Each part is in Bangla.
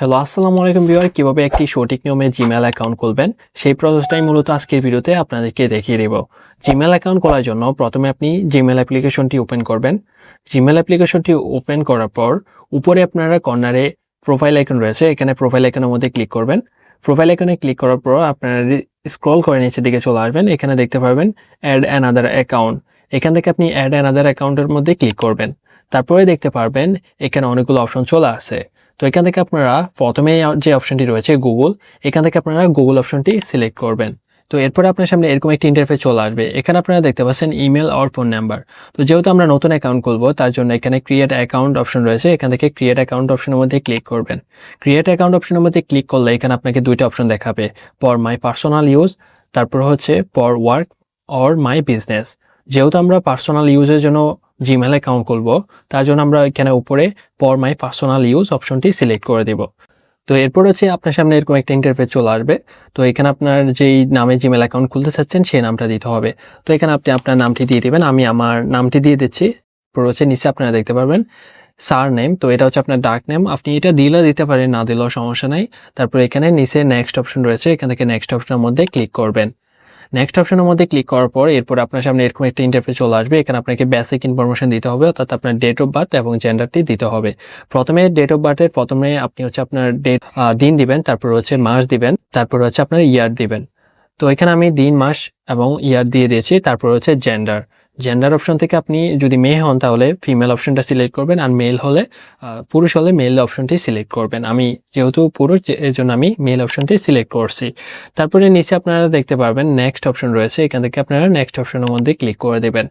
হ্যালো আসসালামু আলাইকুম ভিউয়ার কীভাবে একটি সঠিক নিয়মে জিমেল অ্যাকাউন্ট খুলবেন? সেই প্রসেসটাই মূলত আজকের ভিডিওতে আপনাদেরকে দেখিয়ে দেব। জিমেল অ্যাকাউন্ট খোলার জন্য প্রথমে আপনি জিমেল অ্যাপ্লিকেশনটি ওপেন করবেন। জিমেল অ্যাপ্লিকেশনটি ওপেন করার পর উপরে আপনারা কর্নারে প্রোফাইল আইকন রয়েছে। এখানে প্রোফাইল আইকনের মধ্যে ক্লিক করবেন। প্রোফাইল আইকনে ক্লিক করার পর আপনারা স্ক্রল করে নিচের দিকে চলে আসবেন। এখানে দেখতে পারবেন অ্যাড অ্যানাদার অ্যাকাউন্ট এখান থেকে আপনি অ্যাড অ্যানাদার অ্যাকাউন্টের মধ্যে ক্লিক করবেন। তারপরে দেখতে পারবেন এখানে অনেকগুলো অপশন চলে আসে। তো এখান থেকে আপনারা প্রথমে যে অপশনটি রয়েছে গুগল এখান থেকে আপনারা গুগল অপশনটি সিলেক্ট করবেন। তো এরপরে আপনার সামনে এরকম একটি ইন্টারফেস চলে আসবে। এখানে আপনারা দেখতে পাচ্ছেন ইমেল আর ফোন নাম্বার তো যেহেতু আমরা নতুন অ্যাকাউন্ট খুলবো, তার জন্য এখানে ক্রিয়েট অ্যাকাউন্ট অপশন রয়েছে। এখান থেকে ক্রিয়েট অ্যাকাউন্ট অপশনের মধ্যে ক্লিক করবেন। ক্রিয়েট অ্যাকাউন্ট অপশনের মধ্যে ক্লিক করলে এখানে আপনাকে দুইটা অপশন দেখাবে। ফর মাই পার্সোনাল ইউজ তারপর হচ্ছে for work or my business যেহেতু আমরা পার্সোনাল ইউজের জন্য জিমেল অ্যাকাউন্ট খুলবো। তার জন্য আমরা এখানে উপরে পর মাই পার্সোনাল ইউজ অপশনটি সিলেক্ট করে দেব। তো এরপর হচ্ছে আপনার সামনে এরকম একটা ইন্টারফেস চলে আসবে। তো এখানে আপনার যেই নামে জিমেল অ্যাকাউন্ট খুলতে চাচ্ছেন, সেই নামটা দিতে হবে। তো এখানে আপনি আপনার নামটি দিয়ে দেবেন। আমি আমার নামটি দিয়ে দিচ্ছি। এরপর হচ্ছে নিচে আপনারা দেখতে পারবেন সার নেম তো এটা হচ্ছে আপনার ডাক নেম আপনি এটা দিলে দিতে পারেন, না দিলেও সমস্যা নেই। তারপর এখানে নিচে নেক্সট অপশন রয়েছে। এখান থেকে নেক্সট অপশনের মধ্যে ক্লিক করবেন। নেক্সট অপশনের মধ্যে ক্লিক করার পর এরপর আপনার সামনে এরকম একটা ইন্টারফেস চলে আসবে। এখানে আপনাকে বেসিক ইনফরমেশন দিতে হবে, অর্থাৎ আপনার ডেট অফ বার্থ এবং জেন্ডারটি দিতে হবে। প্রথমে ডেট অফ বার্থের প্রথমে আপনি হচ্ছে আপনার ডেট দিন দিবেন, তারপর হচ্ছে মাস দিবেন, তারপর হচ্ছে আপনার ইয়ার দিবেন। তো এখানে আমি দিন, মাস এবং ইয়ার দিয়ে দিয়েছি, তারপর হচ্ছে জেন্ডার জেন্ডার অপশন থেকে আপনি যদি মেয়ে হন, তাহলে ফিমেল অপশনটা সিলেক্ট করবেন আর মেল হলে পুরুষ হলে মেল অপশনটি সিলেক্ট করবেন। আমি যেহেতু পুরুষ এর জন্য আমি মেল অপশনটি সিলেক্ট করছি। তারপরে নিচে আপনারা দেখতে পারবেন নেক্সট অপশন রয়েছে। এখান থেকে আপনারা নেক্সট অপশনের মধ্যে ক্লিক করে দেবেন।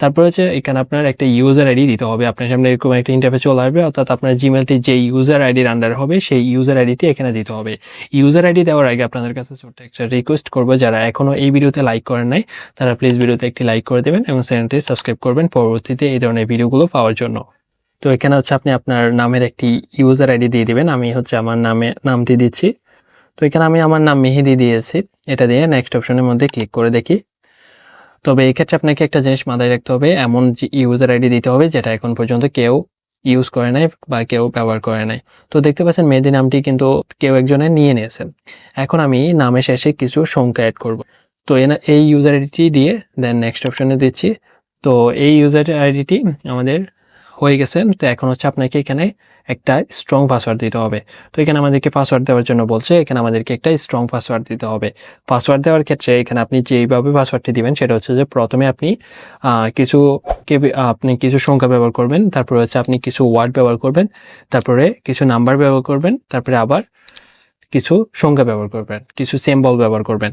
তারপর হচ্ছে এখানে আপনার একটা ইউজার আইডি দিতে হবে। আপনার সামনে এরকম একটা ইন্টারফেস চলে আসবে, অর্থাৎ আপনার জিমেলটি যে ইউজার আইডির আন্ডার হবে, সেই ইউজার আইডিটি এখানে দিতে হবে। ইউজার আইডি দেওয়ার আগে আপনাদের কাছে ছোট্ট একটা রিকোয়েস্ট করব। যারা এখনও এই ভিডিওতে লাইক করেন নাই, তারা প্লিজ ভিডিওতে একটি লাইক করে দেবেন এবং চ্যানেলটি সাবস্ক্রাইব করবেন পরবর্তীতে এই ধরনের ভিডিওগুলো পাওয়ার জন্য। তো এখানে হচ্ছে আপনি আপনার নামের একটি ইউজার আইডি দিয়ে দিবেন। আমি হচ্ছে আমার নামে নামটি দিচ্ছি। তো এখানে আমি আমার নাম মেহেদি দিয়েছি। এটা দিয়ে নেক্সট অপশনের মধ্যে ক্লিক করে দেখি। তবে এই ক্ষেত্রে আপনাকে একটা জিনিস মাথায় রাখতে হবে, এমন যে ইউজার আইডি দিতে হবে যেটা এখন পর্যন্ত কেউ ইউজ করে নাই বা কেউ ব্যবহার করে নাই। তো দেখতে পাচ্ছেন মেহেদি নামটি কিন্তু কেউ একজনে নিয়ে নিয়েছেন এখন আমি নামের শেষে কিছু সংখ্যা অ্যাড করব। তো এনা- এই ইউজার আইডিটি দিয়ে দেন নেক্সট অপশানে দিচ্ছি। তো এই ইউজার আইডিটি আমাদের হয়ে গেছে। তো এখন হচ্ছে আপনাকে এখানে একটা স্ট্রং পাসওয়ার্ড দিতে হবে। তো এখানে আমাদেরকে পাসওয়ার্ড দেওয়ার জন্য বলছে, এখানে আমাদেরকে একটা স্ট্রং পাসওয়ার্ড দিতে হবে। পাসওয়ার্ড দেওয়ার ক্ষেত্রে এখানে আপনি যেইভাবে পাসওয়ার্ডটি দিবেন, সেটা হচ্ছে যে প্রথমে আপনি কিছু আপনি কিছু সংখ্যা ব্যবহার করবেন, তারপরে হচ্ছে আপনি কিছু ওয়ার্ড ব্যবহার করবেন, তারপরে কিছু নাম্বার ব্যবহার করবেন, তারপরে আবার কিছু সংখ্যা ব্যবহার করবেন, কিছু সিম্বল ব্যবহার করবেন।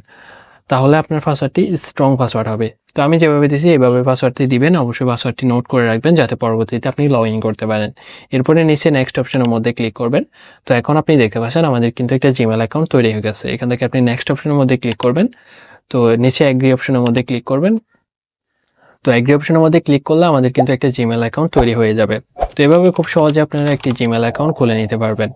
তাহলে আপনার পাসওয়ার্ডটি স্ট্রং পাসওয়ার্ড হবে। তো আমি যেভাবে দিয়েছি এইভাবে পাসওয়ার্ডটি দিবেন। অবশ্যই পাসওয়ার্ডটি নোট করে রাখবেন যাতে পরবর্তীতে আপনি লগ ইন করতে পারেন। এরপরে নিচে নেক্সট অপশনের মধ্যে ক্লিক করবেন। তো এখন আপনি দেখতে পাচ্ছেন, আমাদের কিন্তু একটা জিমেল অ্যাকাউন্ট তৈরি হয়ে গেছে। এখান থেকে আপনি নেক্সট অপশনের মধ্যে ক্লিক করবেন। তো নিচে অ্যাগ্রি অপশনের মধ্যে ক্লিক করবেন। তো অ্যাগ্রি অপশনের মধ্যে ক্লিক করলে আমাদের কিন্তু একটা জিমেল অ্যাকাউন্ট তৈরি হয়ে যাবে। তো এভাবে খুব সহজে আপনারা একটি জিমেল অ্যাকাউন্ট খুলে নিতে পারবেন।